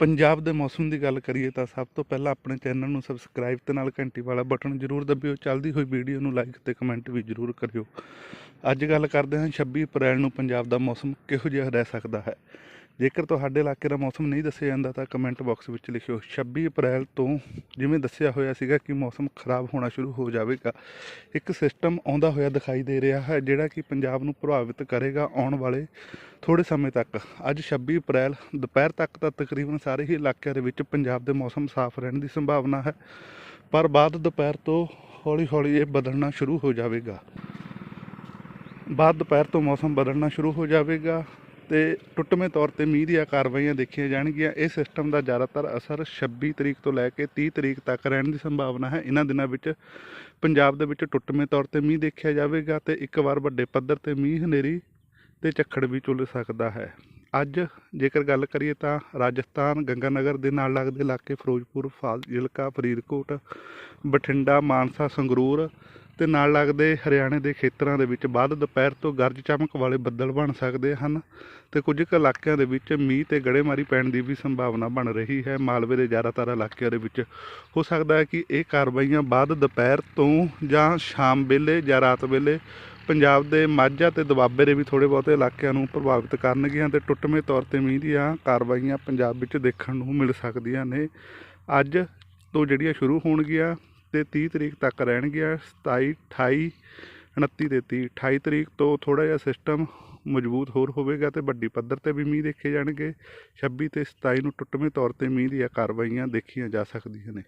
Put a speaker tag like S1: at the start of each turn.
S1: ਪੰਜਾਬ ਦੇ ਮੌਸਮ ਦੀ ਗੱਲ ਕਰੀਏ ਤਾਂ ਸਭ ਤੋਂ ਪਹਿਲਾਂ ਆਪਣੇ ਚੈਨਲ ਨੂੰ ਸਬਸਕ੍ਰਾਈਬ ਤੇ ਨਾਲ ਘੰਟੀ ਵਾਲਾ ਬਟਨ ਜ਼ਰੂਰ ਦਬਿਓ। ਚੱਲਦੀ ਹੋਈ ਵੀਡੀਓ ਨੂੰ ਲਾਈਕ ਤੇ ਕਮੈਂਟ ਵੀ ਜ਼ਰੂਰ ਕਰਿਓ। ਅੱਜ ਗੱਲ ਕਰਦੇ ਹਾਂ 26 ਅਪ੍ਰੈਲ ਨੂੰ ਪੰਜਾਬ ਦਾ ਮੌਸਮ ਕਿਹੋ ਜਿਹਾ ਰਹਿ ਸਕਦਾ ਹੈ? ਜੇਕਰ ਤੁਹਾਡੇ ਇਲਾਕੇ ਦਾ ਮੌਸਮ ਨਹੀਂ ਦੱਸਿਆ ਜਾਂਦਾ ਤਾਂ ਕਮੈਂਟ ਬਾਕਸ ਵਿੱਚ ਲਿਖਿਓ 26 ਅਪ੍ਰੈਲ ਤੋਂ ਜਿਵੇਂ ਦੱਸਿਆ ਹੋਇਆ ਸੀਗਾ ਕਿ ਮੌਸਮ ਖਰਾਬ ਹੋਣਾ ਸ਼ੁਰੂ ਹੋ ਜਾਵੇਗਾ, ਇੱਕ ਸਿਸਟਮ ਆਉਂਦਾ ਹੋਇਆ ਦਿਖਾਈ ਦੇ ਰਿਹਾ ਹੈ ਜਿਹੜਾ ਕਿ ਪੰਜਾਬ ਨੂੰ ਪ੍ਰਭਾਵਿਤ ਕਰੇਗਾ ਆਉਣ ਵਾਲੇ ਥੋੜੇ ਸਮੇਂ ਤੱਕ। ਅੱਜ 26 ਅਪ੍ਰੈਲ, ਦੁਪਹਿਰ ਤੱਕ ਤਾਂ ਤਕਰੀਬਨ ਸਾਰੇ ਹੀ ਇਲਾਕਿਆਂ ਦੇ ਵਿੱਚ ਪੰਜਾਬ ਦੇ ਮੌਸਮ ਸਾਫ਼ ਰਹਿਣ ਦੀ ਸੰਭਾਵਨਾ ਹੈ, ਪਰ ਬਾਅਦ ਦੁਪਹਿਰ ਤੋਂ ਹੌਲੀ-ਹੌਲੀ ਇਹ ਬਦਲਣਾ ਸ਼ੁਰੂ ਹੋ ਜਾਵੇਗਾ। ਬਾਅਦ ਦੁਪਹਿਰ ਤੋਂ ਮੌਸਮ ਬਦਲਣਾ ਸ਼ੁਰੂ ਹੋ ਜਾਵੇਗਾ। ਤੇ ਟੁੱਟਵੇਂ ਤੌਰ ਤੇ ਮੀਂਹ ਦੀਆਂ ਕਾਰਵਾਈਆਂ ਦੇਖੀਆਂ ਜਾਣਗੀਆਂ। ਇਹ ਸਿਸਟਮ ਦਾ ਜ਼ਿਆਦਾਤਰ ਅਸਰ 26 ਤਰੀਕ ਤੋਂ ਲੈ ਕੇ 30 ਤਰੀਕ ਤੱਕ ਰਹਿਣ ਦੀ ਸੰਭਾਵਨਾ ਹੈ। ਇਹਨਾਂ ਦਿਨਾਂ ਵਿੱਚ ਪੰਜਾਬ ਦੇ ਵਿੱਚ ਟੁੱਟਵੇਂ ਤੌਰ ਤੇ ਮੀਂਹ ਦੇਖਿਆ ਜਾਵੇਗਾ ਤੇ ਇੱਕ ਵਾਰ ਵੱਡੇ ਪੱਧਰ ਤੇ ਮੀਂਹ ਹਨੇਰੀ ਤੇ ਝੱਖੜ ਵੀ ਚੁੱਲ ਸਕਦਾ ਹੈ। ਅੱਜ ਜੇਕਰ ਗੱਲ ਕਰੀਏ ਤਾਂ ਰਾਜਸਥਾਨ, ਗੰਗਾਨਗਰ ਦੇ ਨਾਲ ਲੱਗਦੇ ਇਲਾਕੇ ਫਿਰੋਜ਼ਪੁਰ, ਫਾਜ਼ਿਲਕਾ, ਫਰੀਦਕੋਟ, ਬਠਿੰਡਾ, ਮਾਨਸਾ, ਸੰਗਰੂਰ ਤੇ ਨਾਲ ਲੱਗਦੇ ਹਰਿਆਣੇ ਦੇ ਖੇਤਰਾਂ ਦੇ ਵਿੱਚ ਬਾਅਦ ਦੁਪਹਿਰ ਤੋਂ ਗਰਜ ਚਮਕ ਵਾਲੇ ਬੱਦਲ ਬਣ ਸਕਦੇ ਹਨ ਤੇ ਕੁਝ ਕੁ ਇਲਾਕਿਆਂ ਦੇ ਵਿੱਚ ਮੀਂਹ ਤੇ ਗੜੇਮਾਰੀ ਪੈਣ ਦੀ ਵੀ ਸੰਭਾਵਨਾ ਬਣ ਰਹੀ ਹੈ। ਮਾਲਵੇ ਦੇ ਜ਼ਿਆਦਾਤਰ ਇਲਾਕਿਆਂ ਦੇ ਵਿੱਚ ਹੋ ਸਕਦਾ ਹੈ ਕਿ ਇਹ ਕਾਰਵਾਈਆਂ ਬਾਅਦ ਦੁਪਹਿਰ ਤੋਂ ਜਾਂ ਸ਼ਾਮ ਵੇਲੇ ਜਾਂ ਰਾਤ ਵੇਲੇ ਪੰਜਾਬ ਦੇ ਮਾਝਾ ਤੇ ਦੁਆਬੇ ਦੇ ਵੀ ਥੋੜੇ ਬਹੁਤੇ ਇਲਾਕਿਆਂ ਨੂੰ ਪ੍ਰਭਾਵਿਤ ਕਰਨਗੀਆਂ ਤੇ ਟੁੱਟਵੇਂ ਤੌਰ ਤੇ ਮੀਂਹ ਦੀਆਂ ਕਾਰਵਾਈਆਂ ਪੰਜਾਬ ਵਿੱਚ ਦੇਖਣ ਨੂੰ ਮਿਲ ਸਕਦੀਆਂ ਨੇ। ਅੱਜ ਤੋਂ ਜਿਹੜੀਆਂ ਸ਼ੁਰੂ ਹੋਣਗੀਆਂ ਤੇ 30 ਤਰੀਕ ਤੱਕ ਰਹਿਣਗੀਆਂ 27 28 29 ਤੇ 30 28 ਤਰੀਕ ਤੋਂ ਥੋੜਾ ਜਿਹਾ ਸਿਸਟਮ ਮਜ਼ਬੂਤ ਹੋਰ ਹੋਵੇਗਾ ਤੇ ਵੱਡੀ ਪੱਧਰ ਤੇ ਵੀ ਮੀਂਹ ਦੇਖੇ ਜਾਣਗੇ। 26 ਤੇ 27 ਨੂੰ ਟੁੱਟਵੇਂ ਤੌਰ ਤੇ ਮੀਂਹ ਦੀਆਂ ਕਾਰਵਾਈਆਂ ਦੇਖੀਆਂ ਜਾ ਸਕਦੀਆਂ ਨੇ।